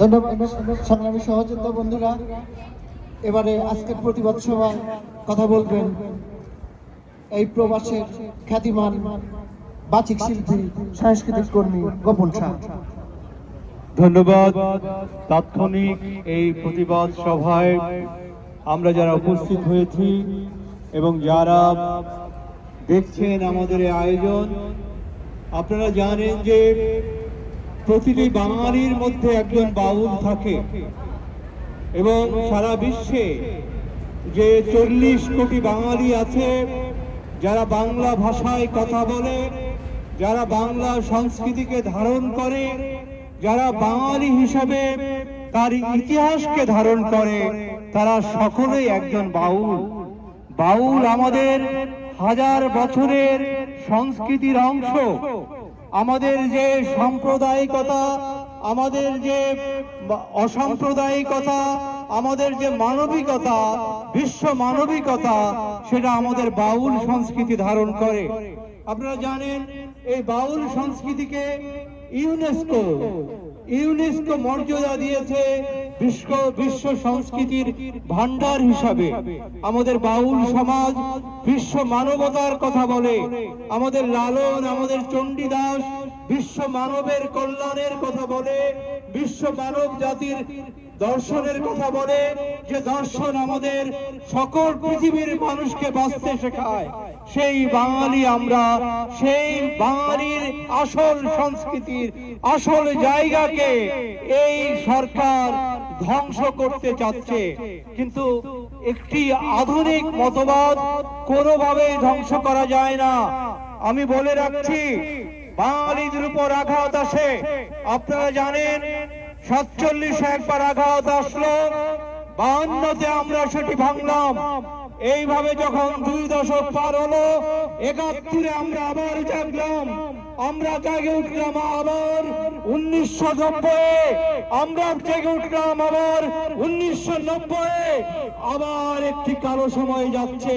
ধন্যবাদ। সংগ্রামী সহযোদ্ধা বন্ধুরা, এবারে আজকের প্রতিবাদ সভায় কথা বলবেন এই প্রবাসের খ্যাতিমান বাচিক শিল্পী, সাংস্কৃতিক কর্মী গোপন শাহ ধন্যবাদ। তাৎক্ষণিক এই প্রতিবাদ সভায় আমরা যারা উপস্থিত হয়েছি এবং যারা দেখছেন আমাদের আয়োজন, আপনারা জানেন যে প্রতিটি বাঙালির মধ্যে একজন বাউল থাকে। এবং সারা বিশ্বে যে চল্লিশ কোটি বাঙালি আছে, যারা বাংলা ভাষায় কথা বলে, যারা বাংলা সংস্কৃতিকে ধারণ করে, যারা বাঙালি হিসাবে তার ইতিহাসকে ধারণ করে, তারা সকলেই একজন বাউল। বাউল আমাদের হাজার বছরের সংস্কৃতির অংশ। আমাদের যে সাম্প্রদায়িকতা, আমাদের যে অসাম্প্রদায়িকতা, আমাদের যে মানবিকতা, বিশ্ব মানবিকতা, সেটা আমাদের বাউল সংস্কৃতি ধারণ করে। আপনারা জানেন, এই বাউল সংস্কৃতিকে ইউনেস্কো ইউনেস্কো মর্যাদা দিয়েছে বিশ্ব বিশ্ব সংস্কৃতির ভান্ডার হিসাবে। আমাদের বাউল সমাজ বিশ্ব মানবতার কথা বলে। আমাদের লালন, আমাদের চণ্ডীদাস বিশ্ব মানবের কল্যাণের কথা বলে। বিশ্ব মানব জাতির দর্শনের কথা বলে যে দর্শন আমাদের সকল পৃথিবীর মানুষকে বাঁচতে শেখায়। সেই বাঙালি আমরা, সেই বাঙালির আসল সংস্কৃতির আসল জায়গাকে এই সরকার ধ্বংস করতে চাচ্ছে। কিন্তু একটি আধুনিক মতবাদ কোনোভাবেই ধ্বংস করা যায় না। আমি বলে রাখছি, বাঙালিদের উপর আঘাত আসে। আপনারা জানেন সাতচল্লিশে একবার আঘাত আসলো। বাহান্নতে আমরা সেটি ভাঙলাম। এইভাবে যখন দুই দশক পার হলো, একাত্তরে আমরা আবার জাগলাম। আমরা জেগে উঠলাম আবার উনিশশো নব্বই। আমরা জেগে উঠলাম আবার উনিশশো নব্বই। আবার একটি কালো সময় যাচ্ছে।